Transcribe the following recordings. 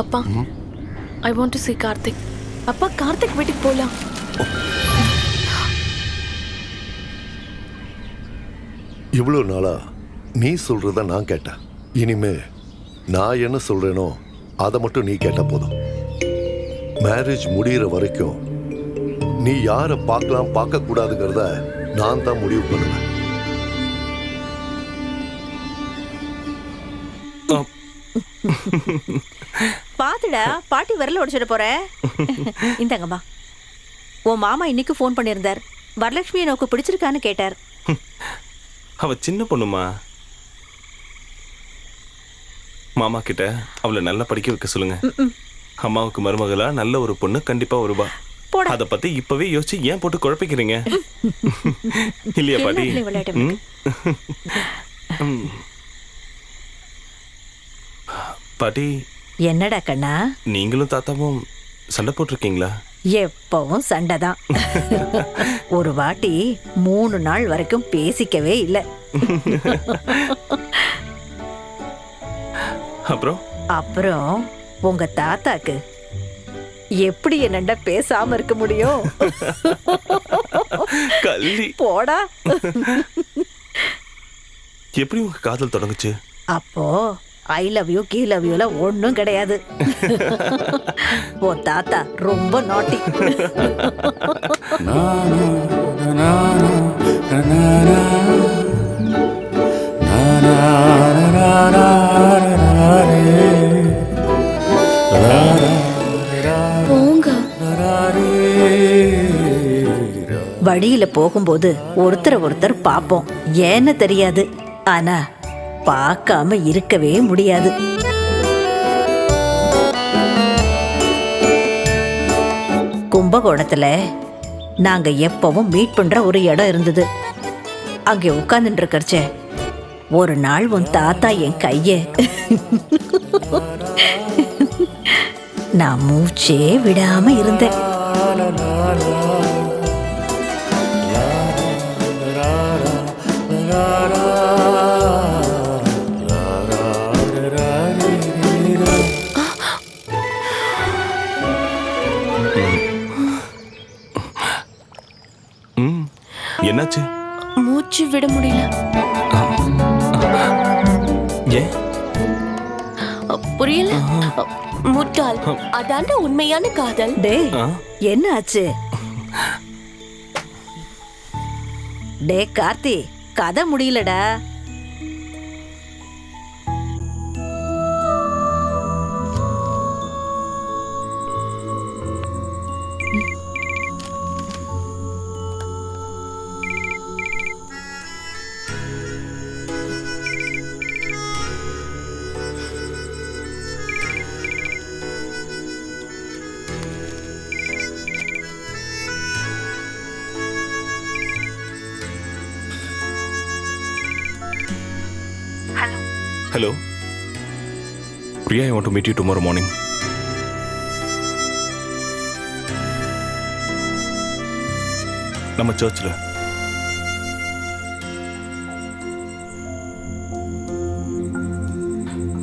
அப்பா I want to see Karthik அப்பா கார்த்திக் வீட்டுக்கு போலாம். இவ்வளோ நாளா நீ சொல்றத நான் கேட்டேன். இனிமே நான் என்ன சொல்றேனோ அதை மட்டும் நீ கேட்டா போதும். மேரேஜ் முடியிற வரைக்கும் நீ யாரை பார்க்கலாம் பார்க்கக்கூடாதுங்கிறத நான் தான் முடிவு பண்ணுவேன். பாத்துடா பாட்டி வரல உடைச்சிட போற. இந்தாங்கம்மா. உன் மாமா இன்னைக்கு ஃபோன் பண்ணியிருந்தார். வரலட்சுமி எனக்கு பிடிச்சிருக்கான்னு கேட்டார். அவ சின்ன பொண்ணுமா? மாமா கிட்ட அவளை நல்லா படிக்க வைக்க சொல்லுங்க. அம்மாவுக்கு மருமகளா நல்ல ஒரு பொண்ணு கண்டிப்பா வருவா. அத பத்தி இப்பவே யோசிச்சு ஏன் போட்டு குழப்பிக்கிறீங்க? இல்லையா பாட்டி எல்லாத்துலயும் விளையாட்டு ம்? ம். பாட்டி. என்னடா கண்ணா? நீங்களும் தாத்தாவும் சண்டை போட்டிருக்கீங்களா? எப்பவும் சண்டை தான். ஒரு வாட்டி மூணு நாள் வரைக்கும் பேசிக்கவே இல்லை. அப்புறம்? அப்புறம் உங்க தாத்தாக்கு எப்படி என்னண்ட பேசாம இருக்க முடியும்? கள்ளி. போடா. எப்படி உங்க காதல் தொடங்குச்சு? அப்போ ஐ லவ் யூ கீ லவ் யூல ஒன்றும் கிடையாது. உன் தாத்தா ரொம்ப நாட்டி வழியில போகும்போது ஒருத்தரை ஒருத்தர் பார்ப்போம். ஏன்னு தெரியாது. ஆனா பார்க்காம இருக்கவே முடியாது. கும்பகோணத்துல நாங்க எப்பவும் மீட் பண்ற ஒரு இடம் இருந்தது. அங்கே உட்கார்ந்துட்டு இருக்கறச்சே ஒரு நாள் உன் தாத்தா என் கைய. நான் மூச்சே விடாம இருந்தேன். என்னாச்சு? மூச்சு விட முடியல. ஏன் புரியல. முட்டாள். அதாண்ட உண்மையான காதல். டேய் ஆ? என்ன ஆச்சு டே கார்த்தி கதை முடியலடா. Hello Priya I want to meet you tomorrow morning நம்ம சர்ச்சில்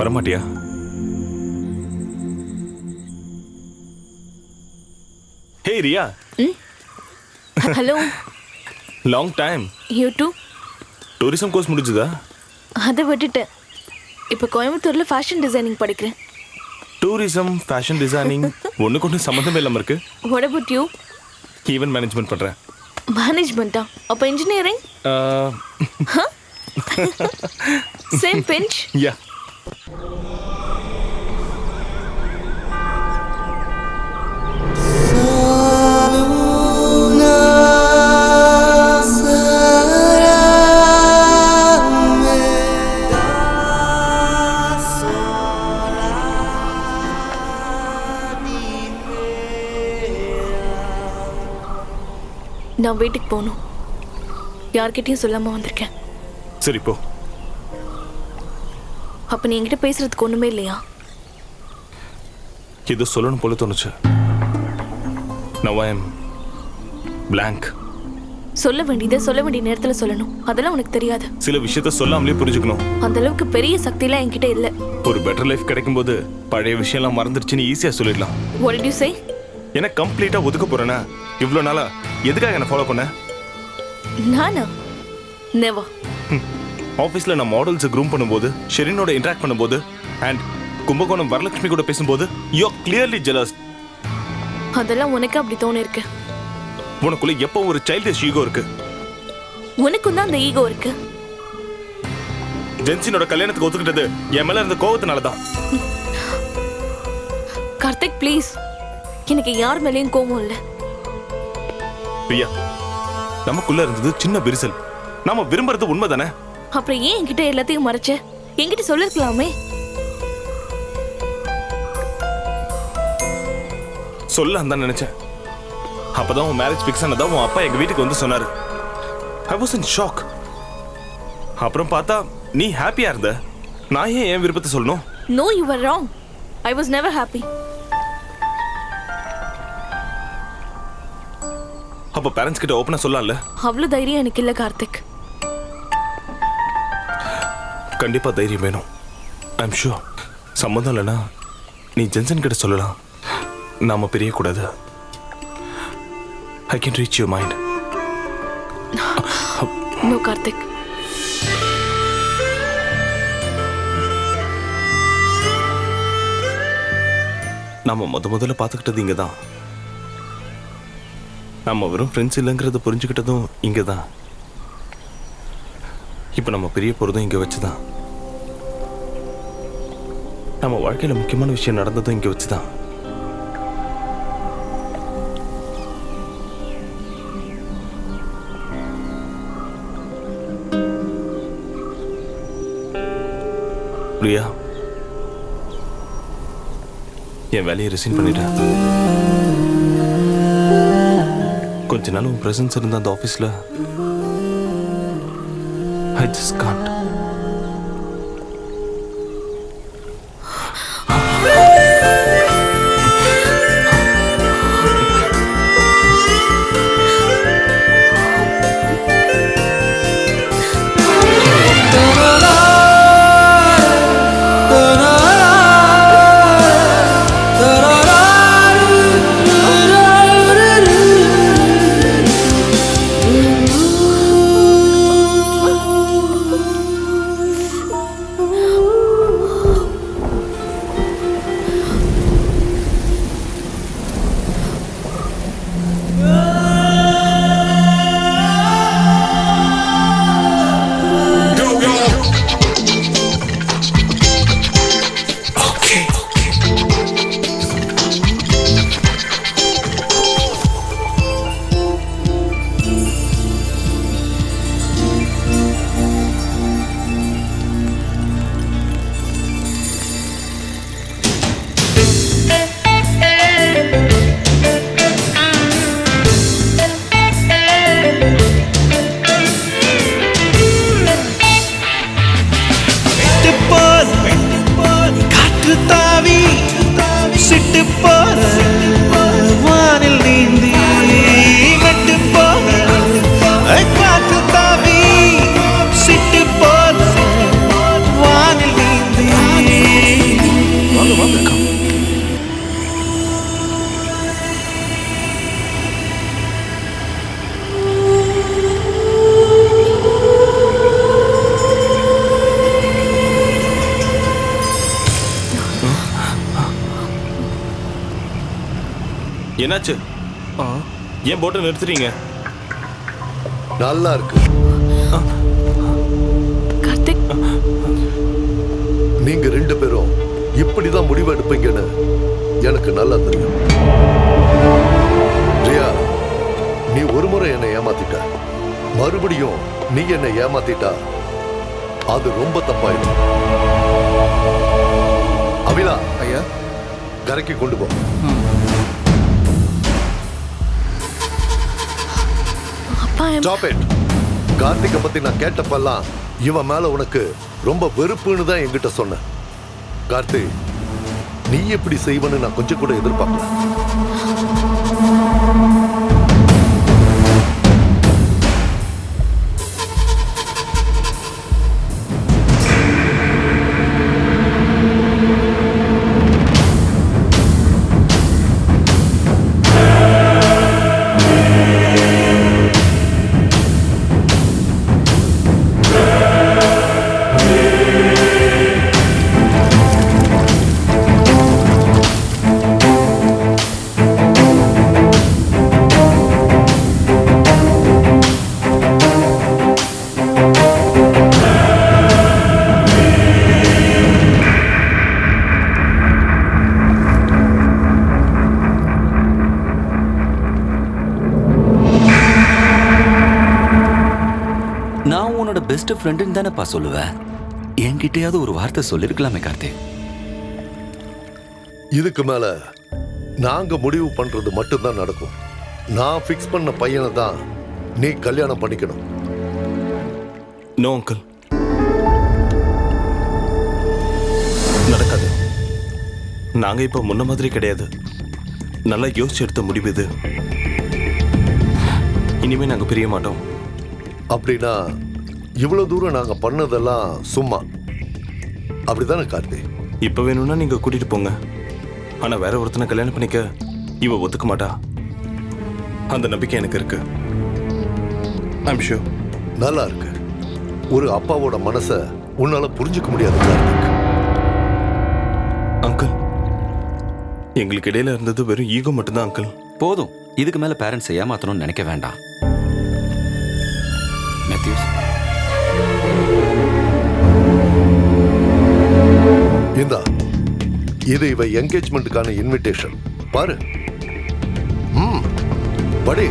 வரமாட்டியா? Hey Riya hello long time you do tourism course முடிஞ்சுதா? அதை விட்டுட்டேன். இப்போ கோயம்புத்தூர்ல ஃபேஷன் டிசைனிங் படிக்கிறேன். டூரிசம் ஃபேஷன் டிசைனிங் ஒன்றுக்கு ஒன்று சம்மந்தமே இல்லாமல் இருக்கு. What about you? Event management பண்ணுறேன் மேனேஜ்மெண்ட்டா அப்போ இன்ஜினியரிங் சேம் பெஞ்ச் யா நான் வீட்டுக்கு போகணும். யார்கிட்டயும் சொல்லாம வந்திருக்கேன். சரி போ. அப்ப நீ என்கிட்ட பேசுறதுக்கு ஒண்ணுமே இல்லையா? ஏதோ சொல்லணும் போல தோணுச்சு. Now I am blank. சொல்ல வேண்டியதை சொல்ல வேண்டிய நேரத்துல சொல்லணும். அதெல்லாம் உனக்கு தெரியாது. சில விஷயத்த சொல்லாமலே புரிஞ்சுக்கணும். அந்த அளவுக்கு பெரிய சக்திலாம் என்கிட்ட இல்ல. ஒரு பெட்டர் லைஃப் கிடைக்கும்போது பழைய விஷயம்லாம் மறந்துருச்சுன்னு ஈஸியா சொல்லிடலாம். Did you say? என்ன கம்ப்ளீட்டா ஒதுக்க போறேனா இவ்வளவு நாளா எதுக்காக என்ன ஃபாலோ பண்ண? நானா? நெவர் ஆஃபீஸில் நான் மாடல்ஸை க்ரூம் பண்ணும்போது ஷெரினோட இன்ட்ராக்ட் பண்ணும்போது அண்ட் கும்பகோணம் வரலட்சுமி கூட பேசும்போது யூ ஆர் கிளியர்லி ஜெலஸ் அதெல்லாம் உனக்கு அப்படி தோணு இருக்கு உனக்குள்ள எப்போ ஒரு சைல்டிஷ் ஈகோ இருக்கு. உனக்கும் தான் அந்த ஈகோ இருக்கு. ஜென்சினோட கல்யாணத்துக்கு ஒத்துக்கிட்டது என் மேல இருந்த கோவத்தினால தான் கார்த்திக் ப்ளீஸ் எனக்கு யார் மேலேயும் கோபம் இல்லை. பிரியா. நமக்குள்ள இருந்தது சின்ன விரிசல். நாம விரும்புறது உண்மைதானே? அப்புறம் ஏன் என்கிட்ட எல்லாத்தையும் மறைச்ச? என்கிட்ட சொல்லிருக்கலாமே. சொல்ல தான் நினைச்சேன். அப்பதான் உன் மேரேஜ் ஃபிக்ஸ் ஆனதா உன் அப்பா எங்க வீட்டுக்கு வந்து சொன்னாரு. ஐ வாஸ் இன் ஷாக் அப்புறம் பார்த்தா நீ ஹாப்பியா இருந்த. நான் ஏன் என் விருப்பத்தை சொல்லணும்? No you are wrong I was never happy அப்ப பேரண்ட்ஸ் கிட்ட ஓப்பனா சொல்லலாம்ல? அவ்வளோ தைரியம் எனக்கு இல்லை கார்த்திக். கண்டிப்பா தைரியம் வேணும். ஐம் ஷூர் சம்மந்தம் இல்லைன்னா நீ ஜென்சன் கிட்ட சொல்லலாம். நாம பிரியக்கூடாது. I can reach your mind no Karthik. நாம முத முதல்ல பார்த்துக்கிட்டது இங்க தான் நம்ம வெறும் ஃப்ரெண்ட்ஸ் இல்லைங்கிறத புரிஞ்சுக்கிட்டதும் இங்கே தான் இப்போ நம்ம பிரிய போகிறதும் இங்கே வச்சு தான் நம்ம வாழ்க்கையில் முக்கியமான விஷயம் நடந்ததும் இங்கே வச்சு தான் என் வேலையை ரிசைன் பண்ணிட்டேன். கொஞ்ச நாள் உன் பிரசன்ஸ் இருந்த அந்த ஆஃபீஸில் ஐ ஜஸ்ட் காண்ட் என்னாச்சு? ஏன் போட்டை நிறுத்துறீங்க நல்லா இருக்கு கார்த்திக். நீங்க ரெண்டு பேரும் இப்படிதான் முடிவு எடுப்பீங்கன்னு எனக்கு நல்லா தெரியும். ரியா நீ ஒரு முறை என்னை ஏமாத்திட்ட. மறுபடியும் நீ என்னை ஏமாத்திட்டா அது ரொம்ப தப்பாயிடும். அபிலா ஐயா. கரைக்கு கொண்டு போ. ஸ்டாப் இட் கார்த்திகை பத்தி நான் கேட்டப்பெல்லாம் இவன் மேல உனக்கு ரொம்ப வெறுப்புன்னு தான் என்கிட்ட சொன்ன. கார்த்தி நீ எப்படி செய்வன்னு நான் கொஞ்சம் கூட எதிர்பார்க்கல. பெஸ்ட் ஃப்ரெண்டுன்னு தானேப்பா சொல்லுவேன் என்கிட்டயாவது ஒரு வார்த்தை சொல்லிருக்கலாமே கார்த்திக். இதுக்கு மேல நாங்க முடிவு பண்றது மட்டும்தான் நடக்கும். நான் ஃபிக்ஸ் பண்ண பையனை தான் நீ கல்யாணம் பண்ணிக்கணும். நோ அங்கிள் நடக்காது. நாங்க இப்ப முன்ன மாதிரி கிடையாது. நல்லா யோசிச்சு எடுத்த முடிவு இது. இனிமே நாங்க பிரிய மாட்டோம். அப்படின்னா இவ்வளவு தூரம் நாங்க பண்ணதெல்லாம் சும்மா. அப்படிதானே கார்த்தி? இப்ப வேணும்னா நீங்க கூட்டிட்டு போங்க. ஆனா வேற ஒருத்தனை கல்யாணம் பண்ணிக்க இவ ஒத்துக்க மாட்டா. அந்த நம்பிக்கை எனக்கு இருக்கு. ஐம் ஷூர் நல்லா இருக்கு. ஒரு அப்பாவோட மனசை உன்னால புரிஞ்சுக்க முடியாது கார்த்திக். அங்கிள் எங்களுக்கு இடையில இருந்தது வெறும் ஈகோ மட்டும்தான் அங்கிள் போதும். இதுக்கு மேல பேரண்ட்ஸ் ஏமாத்தணும்னு நினைக்க வேண்டாம். மேத்யூஸ் இந்தா இது இவ என்கேஜ்மெண்ட்டுக்கான இன்விடேஷன் பாரு. ம் படி.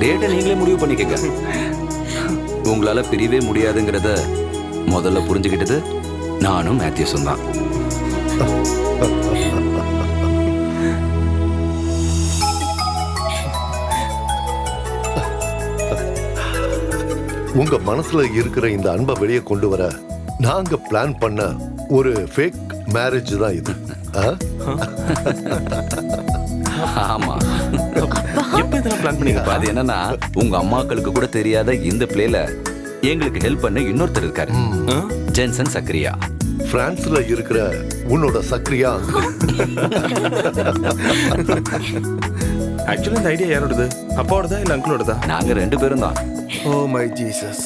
டேட்டை நீங்களே முடிவு பண்ணிக்கங்க. உங்களால பிரியவே முடியாதுங்கிறத முதல்ல புரிஞ்சுக்கிட்டது நானும் மேத்யூஸும் தான். உங்க மனசுல இருக்கிற இந்த அன்பை வெளியே கொண்டு வர நாங்க பிளான் பண்ண ஒரு ஃபேக் மேரேஜ் தான் இது? ஆமா. எப்ப இதெல்லாம் பிளான் பண்ணீங்கப்பா அது என்னன்னா உங்க அம்மாக்களுக்கு கூட தெரியாத இந்த பிளேல எங்களுக்கு ஹெல்ப் பண்ண இன்னொருத்தர் இருக்காரு? ஜென்சன் சக்ரியா. பிரான்ஸ்ல இருக்கிற உன்னோட சக்ரியா ஆக்சுவலி இந்த ஐடியா யாரோடது? அப்பாவோடதா இல்ல அங்கிளோடதா நாங்க ரெண்டு பேரும் தான். Oh my Jesus